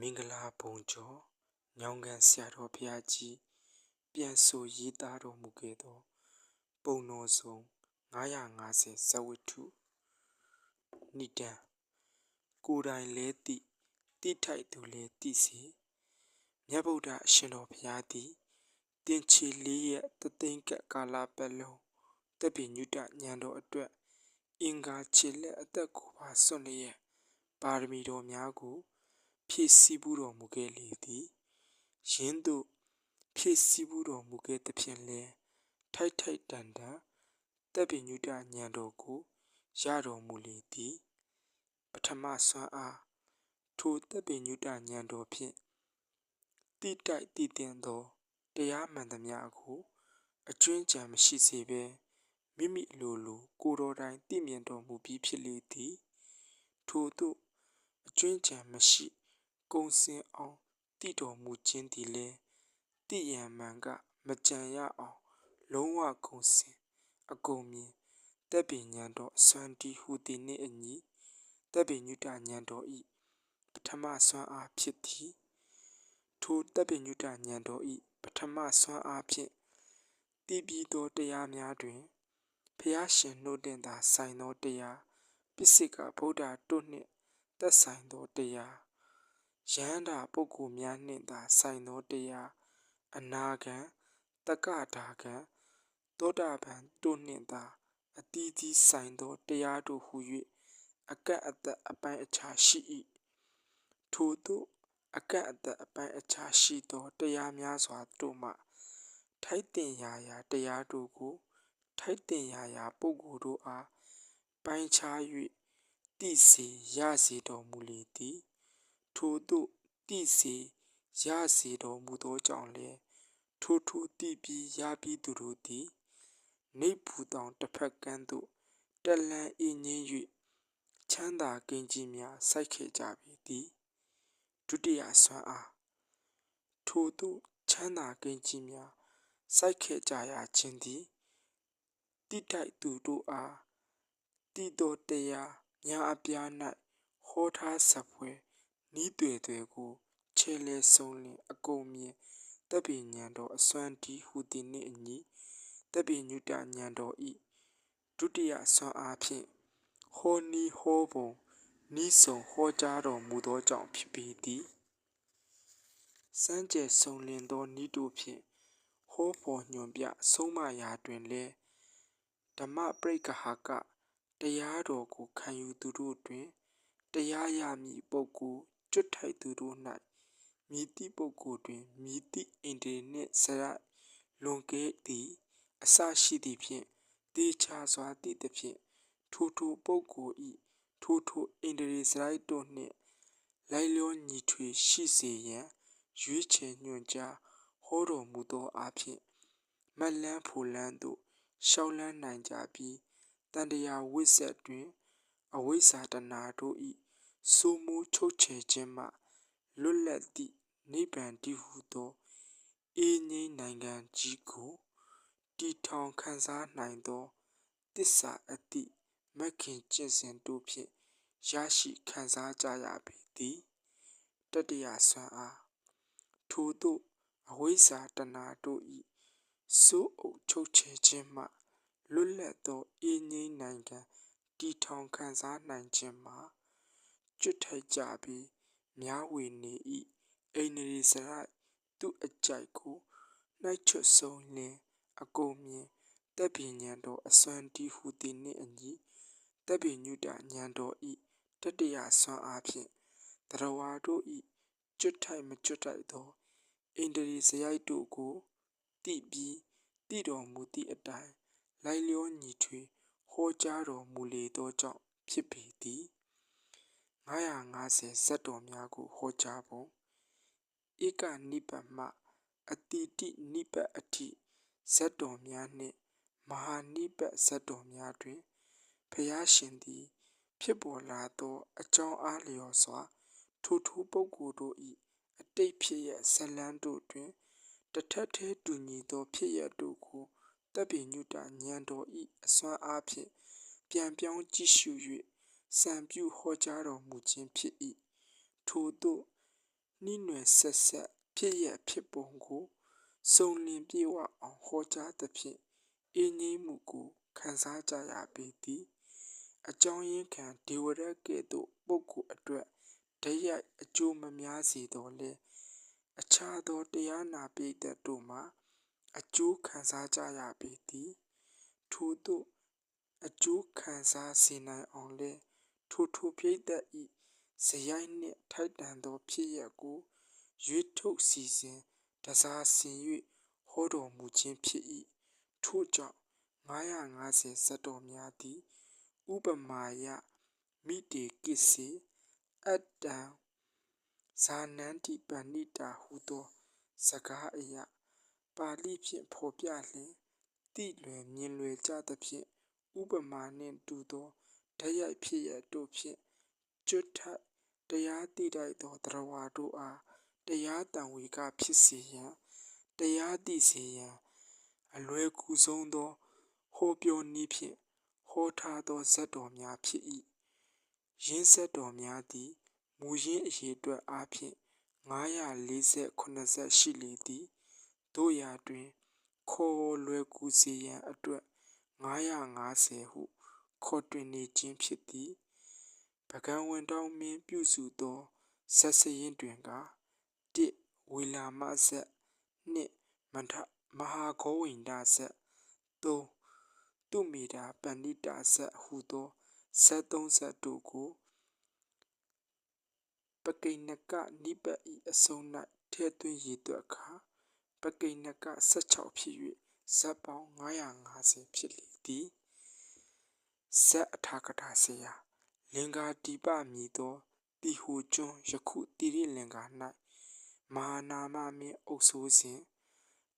မင်္ဂလာဘုံကျော်ညောင်ကန်ဆရာတော်ဘုရားကြီးပြန်ဆိုရေးသားတော်မူခဲ့သော ပုံတော်ဆုံး950ဇဝတ္ထုနိဒံကိုယ်တိုင်လဲသည့်တိထိုက်သူလဲသိစေမြတ်ဗုဒ္ဓအရှင်တော်ဘုရားသည်တင်ချီလေးရဲ့တသိန်းကကာလပတ်လုံးတပ်ပိညုတညံတော်အတွက် အင်္ဂါခြေလက်အသက်ကိုပါစွန့်လျက်ပါရမီတော်များကို ဖြည့်ဆည်းပူးတော်မူခဲ့လေသည်ယင်းသို့ဖြည့်ဆည်းပူးတော်မူခဲ့သဖြင့်လဲထိုက်ထိုက်တန်တန်တပ်ပိညုတညံတော်ကိုရတော်မူလေသည်ပထမဆွမ်းအားထိုတပ်ပိညုတညံတော်ဖြင့်တိတိုက်တည်တင်သောတရားမှန်သမျှကိုအကျွင်းကြံမရှိစေဘဲမိမိအလိုလိုကိုတော်တိုင်တည်မြင်တော်မူပြီးဖြစ်လေသည်ထို့သို့အကျွင်းကြံမရှိ ကုံစင်အောင်တည်တော်မူခြင်းသည်လည်းတည်ရန်မှန်ကမကြံရအောင်လုံးဝကုံစင်အကုန်မြင်တက်ပင်ညံတော်စွမ်းတီဟူသည်နှင့်အညီတက်ပင်ညုတညံတော်ဤပထမစွမ်းအားဖြစ်သည်ထိုတက်ပင်ညုတညံတော်ဤပထမစွမ်းအားဖြင့်တည်ပြီးသောတရားများတွင်ဖျားရှင်နှုတ်တင်သာဆိုင်သောတရားပစ္စိကဗုဒ္ဓတို့နှင့်သက်ဆိုင်သောတရား ယန္တာပုဂ္ဂိုလ်များနှင့်သာဆိုင်သောတရားအနာဂံတက္ကဒါဂံသောတာပန်တို့နှင့်သာအတီးတီးဆိုင်သောတရားတို့ဟု၍အကန့်အသတ်အပိုင်းအခြားရှိ၏ထို့သို့အကန့်အသတ်အပိုင်းအခြားရှိသောတရားများစွာတို့မှထိုက်တင်ရာရာတရားတို့ကိုထိုက်တင်ရာရာပုဂ္ဂိုလ်တို့အားပိုင်းခြား၍တည်စေရစေတော်မူလေသည် ထိုသို့တည်စေရစေတော်မူသောကြောင့်လည်းထိုထိုတည်ပြီးရပြီးသူတို့သည်နေပူတောင်တစ်ဖက်ကန်းသို့တက်လန်းအင်းငင်း၍ချမ်းသာကင်းကြီးများစိုက်ခဲ့ကြပြီသည်ဒုတိယဆွမ်းအားထိုသို့ချမ်းသာကင်းကြီးများစိုက်ခဲ့ကြရခြင်းသည်တိတိုက်သူတို့အားတည်တော်တရားညာအပြား၌ဟောထားစပွဲ နီးတွေတွေကိုခြေလဲဆုံးလင်အကုန်မြင်တပ်ပိညံတော်အစွမ်းတီဟူသည်နှင့်အညီတပ်ပိညုတညံတော်ဤဒုတိယဆွမ်းအားဖြင့်ဟောနီဟောပုံနီးဆုံဟောကြားတော်မူသောကြောင့်ဖြစ်ပေသည်စမ်းကြယ်ဆုံးလင်သောဤတို့ဖြင့်ဟောပေါ်ညွန်ပြဆုံးမရာတွင်လည်းဓမ္မပရိက္ခဟာကတရားတော်ကိုခံယူသူတို့တွင်တရားရမည်ပုဂ္ဂိုလ် ကျွတ်ထိုက်သူတို့၌မြည်သည့်ပုဂ္ဂိုလ်တွင်မြည်သည့်အိန္ဒြေနှင့်စရိုက်လွန်ကဲသည်အစရှိသည့်ဖြင့်တေချာစွာသည့်သဖြင့်ထိုထိုပုဂ္ဂိုလ်ဤထိုထိုအိန္ဒြေစရိုက်တို့နှင့်လိုက်လျောညီထွေရှိစေရန်ရွေးချယ်ညွှန်ကြားဟောတော်မူသောအဖြစ်မက်လန်းဖူလန်းသို့ရှောက်လန်းနိုင်ကြပြီးတန်တရာဝိဆက်တွင် အဝိဇ္ဇာတနာတို့ဤ စိုးမိုးချုပ်ချယ်ခြင်းမှလွတ်လပ်သည့်နိဗ္ဗာန်တည်ဟုသောအေးငြိမ်းနိုင်ငံကြီးကိုတည်ထောင်ခံစားနိုင်သောတစ္ဆာအသည့်မက္ခင်ကျင့်စဉ်တို့ဖြင့်ရရှိခံစားကြရပေသည်တတယဆွမ်းအားထို့သို့အဝိဇ္ဇာတနာတို့ဤစိုးအုပ်ချုပ်ချယ်ခြင်းမှလွတ်လပ်သောအေးငြိမ်းနိုင်ငံတည်ထောင်ခံစားနိုင်ခြင်းမှာ ကျွတ်ထိုက်ကြပြီးများဝေနေ၏အိန္ဒြေစရိုက်သူ့အကြိုက်ကိုနှိုက်ချွတ်ဆုံးလင်းအကုန်မြင်တပ်ပညာတော်အစွမ်းတီးဟူသည်နှင့်အညီတပ်ပညုတဉာဏ်တော်ဤတတရဆွမ်းအားဖြင့်တရဝါတို့ဤကျွတ်ထိုက်မကျွတ်ထိုက်သောအိန္ဒြေစရိုက်တို့ကိုတိပြီးတိတော်မူသည့်အတိုင်းလိုက်လျောညီထွေဟောကြားတော်မူလေသောကြောင့်ဖြစ်ပေသည် 950ဇတ်တော်များကိုဟောကြားပုံဧကနိဗ္ဗာန်မှအတိတိနိဗ္ဗာန်အထိဇတ်တော်များနှင့်မဟာနိဗ္ဗာန်ဇတ်တော်များတွင်ဖျားရှင်သည် ဖြစ်ပေါ်လာသော အကြောင်းအားလျော်စွာ ထိုထိုပုဂ္ဂိုလ်တို့၏အတိတ်ဖြစ်ရဇလန်းတို့တွင်တထက်ထဲတူညီသောဖြစ်ရတို့ကိုတပ်ပိညုတဉာဏ်တော်၏အစွမ်းအားဖြင့်ပြန်ပြောင်းကြည့်ရှု၍ စံပြုဟောကြားတော်မူခြင်းဖြစ်၏ထို့သို့နှီးနွယ်ဆက်ဆက်ဖြစ်ရဖြစ်ပုံကိုစုံလင်ပြေဝအောင်ဟောကြားသဖြင့်အင်းကြီးမှုကိုခံစားကြရပေသည်အကြောင်းရင်းခံဒေဝရကဲ့သို့ပုဂ္ဂိုလ်အတွက်တရိုက်အကျိုးမများစေတော့လဲအခြားသောတရားနာပိဋကတို့မှာအကျိုးခံစားကြရပေသည်ထို့သို့အကျိုးခံစားစေနိုင်အောင်လဲ ထိုထိုပိဋကဤဇယိုက်နှင့်ထိုက်တန်သောဖြစ်ရပ်ကိုရွေးထုတ်စီစဉ်တစားဆင်၍ဟောတော်မူခြင်းဖြစ်၏ထို့ကြောင့်950ဇတ်တော်များသည် ဥပမာယမိတေကိစေအတ္တံဇာနန္တိပဏိတာဟုသောစကားအရာပါဠိဖြင့်ဖော်ပြလျင်တိလွယ်မြင်လွယ်ကြသဖြင့်ဥပမာနှင့်တူသော ဓာတ်ရိုက်ဖြစ်ရတို့ဖြင့်ကျွတ်ထတရားတိတိုက်သောတရားဝါတို့အားတရားတံဝေကဖြစ်စေရန်တရားသိစေရန်အလွယ်ကူဆုံးသောဟောပြောနည်းဖြင့်ဟောထားသောဇတ်တော်များဖြစ်၏ရင်းဆက်တော်များသည်မူရင်းအရေအတွက်အားဖြင့်948ဇက်ရှိလေသည်တို့ရာတွင်ခေါ်လွယ်ကူစေရန်အတွက်950ဟု ခေါ်တွင်နေခြင်းဖြစ်သည်ပကံဝင်တောင်းမင်းပြုစုသောဇက်စရင်တွင်က1ဝီလာမဇက်2မထမဟာဂောဝိန္ဒဇက်3သူမီတာပဏိတာဇက်ဟုသောဇက်3ဇက်တို့ကိုပကိဏကနိပတ်ဤအစုံ၌ထဲသွင်းရည်သွက်ခါပကိဏက16ဖြစ်၍ဇက်ပေါင်း950ဖြစ်လေသည် ဇက်အထာကထာဆရာလင်္ကာတိပမည်သောတီဟိုကျွန်းယခုတိရိလင်္ကာ၌မဟာနာမမင်းအုပ်ဆိုးစဉ်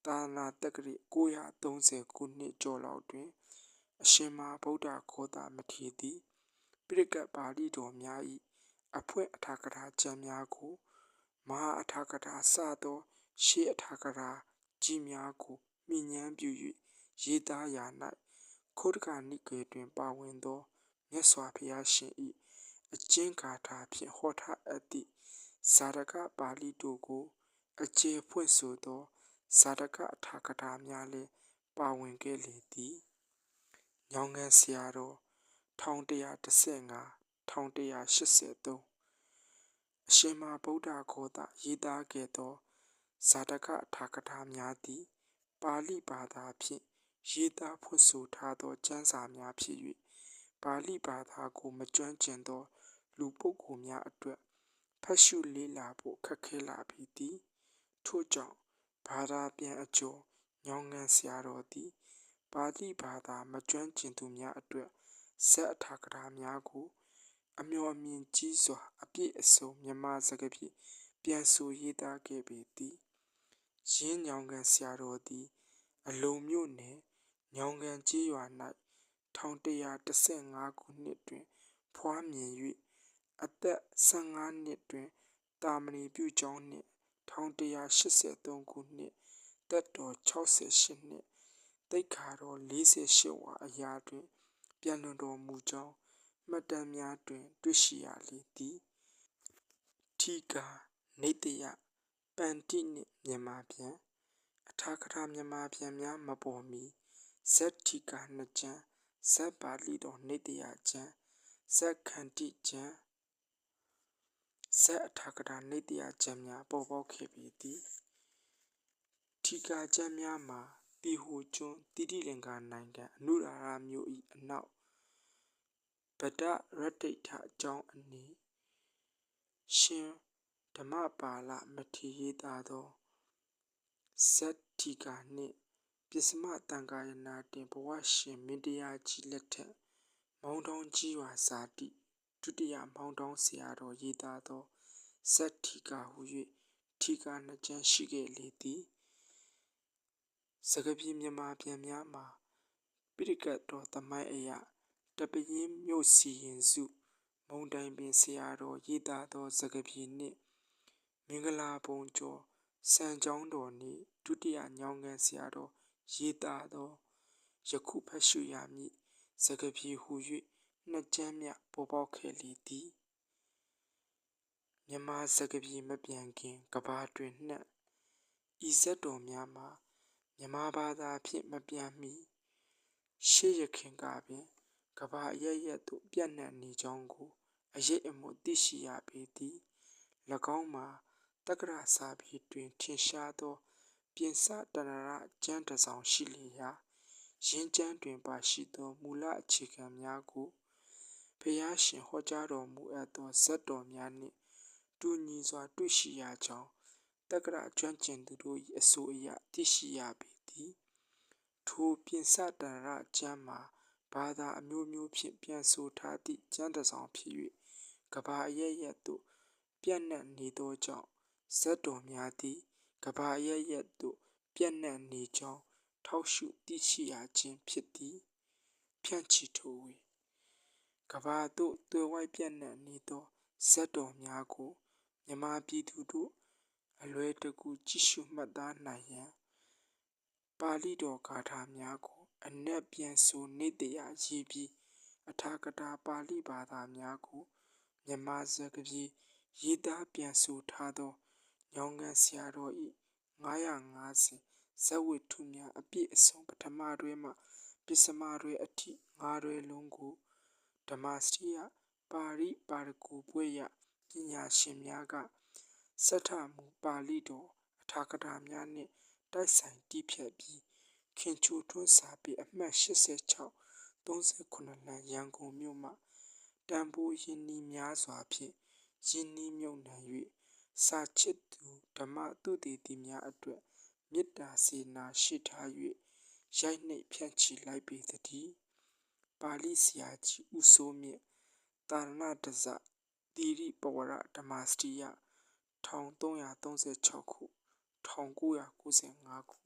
သာနာတက္ကရီ930ခုနှစ်ကျော်လောက်တွင် အရှင်မဗုဒ္ဓဂေါတမထေရသည်ပိရကပါဠိတော်များ၏အဖွင့်အထာကထာကျမ်းများကိုမဟာအထာကထာစသော ရှေးအထာကထာကြီးများကိုမြင့်ညမ်းပြု၍ရေးသားရာ၌ ခုတ်တကနိကေတွင် ပါဝင်သောမြတ်စွာဘုရားရှင်၏အကျဉ်းဂါထာဖြင့်ဟောထားအပ်သည့်ဇာတကပါဠိတို့ကို အကျေဖွင့်ဆိုသောဇာတကအထာကထာများလည်းပါဝင်ခဲ့လေသည်ညောင်ငန်းဆရာတော်1115 1183အရှင်မဗုဒ္ဓဂောတရေးသားခဲ့သောဇာတကအထာကထာများသည် ပါဠိဘာသာဖြင့် ရေးသားဖွင့်ဆိုထားသောကျမ်းစာများဖြစ်၍ပါဠိဘာသာကိုမကျွမ်းကျင်သော လူပုဂ္ဂိုလ်များအတွက်ဖတ်ရှုလေ့လာဖို့ခက်ခဲလာပြီသည်ထို့ကြောင့်ဘာသာပြန်အကျော်ညောင်းငန်းဆရာတော်သည်ပါဠိဘာသာမကျွမ်းကျင်သူများအတွက်ဇက်အထာကထာများကို အမျှော်အမြင်ကြီးစွာ အပြည့်အစုံမြန်မာစကားဖြင့်ပြန်ဆိုရေးသားခဲ့ပေသည်ရင်းညောင်ကန်ဆရာတော်သည် အလုံမြို့နယ် ညောင်ကန်ကြီးရွာ၌1115ခုနှစ်တွင် ဖွားမြင်၍အသက် 15 နှစ်တွင်တာမဏေပြုကျောင်းနှင့် 1183 ခုနှစ် သက်တော် 68 နှစ်တိတ်ခါတော် 48 ဝါအရာတွင် ပြန်လွန်တော်မူကြောင်း မှတ်တမ်းများတွင် တွေ့ရှိရလေသည် ထီကာနေတယပန္တိနှင့် မြန်မာပြန် အထာကထာမြန်မာပြန်များ မပေါ်မီ ဇက်ထီကာနှစ်ကျမ်းဇက်ပါဠိတော်နေတယကျမ်းဇက်ခန္တိကျမ်းဇက်အထာကထာနေတယကျမ်းများပေါ်ပေါက်ခဲ့ပေသည်ထီကာကျမ်းများမှာတီဟိုကျွန်းတိတိလင်္ကာနိုင်ငံအနုရာရမြို့၏အနောက်ဗဒရတ္တိထအကြောင်းအနီးရှင်ဓမ္မပါဠမထေရရေးသားသောဇတ္တိကာနှင့် ပစ္စမတန်ကာယနာတင်ဘဝရှင်မင်းတရားကြီးလက်ထက်မောင်းတောင်းကြီးရွာဇာတိဒုတိယမောင်းတောင်းဆရာတော်ရေးသားသောဇတ္တိကာဟု၍ထီကာနှစ်ကျမ်းရှိခဲ့လေသည်စကပြေမြန်မာပြန်များမှာပိရိကတ်တော်သမိုင်းအရာတပင်းမြို့စီရင်စုမုံတိုင်ပင်ဆရာတော်ရေးသားသောစကားပြေနှင့်မင်္ဂလာပုံကျော်စံကြောင်းတော်နှင့်ဒုတိယညောင်းကန်ဆရာတော် ရေးသားသောယခုဖတ်ရှုရမည်စကားပြေဟု၍နှစ်ကျမ်းမြပေါ်ပေါက်ခဲ့လေသည်မြန်မာစကားပြေမပြန်ခင်ကဘာတွင်နှံ့ဤဇက်တော်များမှာမြန်မာဘာသာဖြင့်မပြန်မီရှေးရခင်ကပင်ကဘာအရရက်သို့ပြန့်နှံ့နေကြောင်းကိုအရေးအမွတ်သိရှိရပေသည်၎င်းမှာတက္ကရာစာပေတွင်ထင်ရှားသော ပြင်စတနရကျမ်းတစ်စောင်ရှိလေရာရင်းကျမ်းတွင်ပါရှိသော မူလအခြေခံများကိုဖျားရှင်ဟောကြားတော်မူအပ်သောဇက်တော်များနှင့် တူညီစွာတွေ့ရှိရကြောင်းတက္ကရာကျွမ်းကျင်သူတို့၏အဆိုအရသိရှိရပေသည်ထိုပြင်စတနရကျမ်းမှာဘာသာအမျိုးမျိုးဖြင့်ပြန်ဆိုထားသည့်ကျမ်းတစ်စောင်ဖြစ်၍ကဘာအရရက်သို့ပြန့်နှံ့နေသောကြောင့်ဇက်တော်များသည် ကဘာအရရက်သို့ပြန့်နှံ့နေကြောင်းထောက်ရှုသိရှိရခြင်းဖြစ်သည်ဖြန့်ချီထိုဝေကဘာသို့တွေ့ဝိုက်ပြန့်နှံ့နေသောဇက်တော်များကိုမြမပြည်သူတို့အလွယ်တကူကြည့်ရှုမှတ်သားနိုင်ရန်ပါဠိတော်ဂါထာများကိုအနက်ပြန်ဆိုနေတရားရေးပြီးအထာကတာပါဠိဘာသာများကိုမြန်မာစကားပြေရေးသားပြန်ဆိုထားသော ညောင်ငံဆရာတော်၏950ဇက်ဝိထုများအပြည့်အစုံပထမတွဲမှပစ္စမတွဲအထိငါးတွဲလုံးကိုဓမ္မစရိယပါရိပါရဂူဘွဲ့ရပညာရှင်များကစထမူပါဠိတော်အထာကတာများနှင့်တိုက်ဆိုင်တည်ဖြတ်ပြီးခင်ချိုထွန်းစာပေအမှတ်86 39လမ်းရန်ကုန်မြို့မှတန်ဖိုးရင်းနှီးများစွာဖြင့်ရင်းနှီးမြုပ်နှံ၍ စာချစ်သူဓမ္မသူတည်တည်များအတွက်မေတ္တာစေနာရှိထား၍ရိုက်နှိပ်ဖြန့်ချီလိုက်ပေသတည်းပါဠိဆရာကြီးဦးစိုးမြင့်တာရဏတဇတိရိပဝရဓမ္မစရိယ1336ခု1995ခု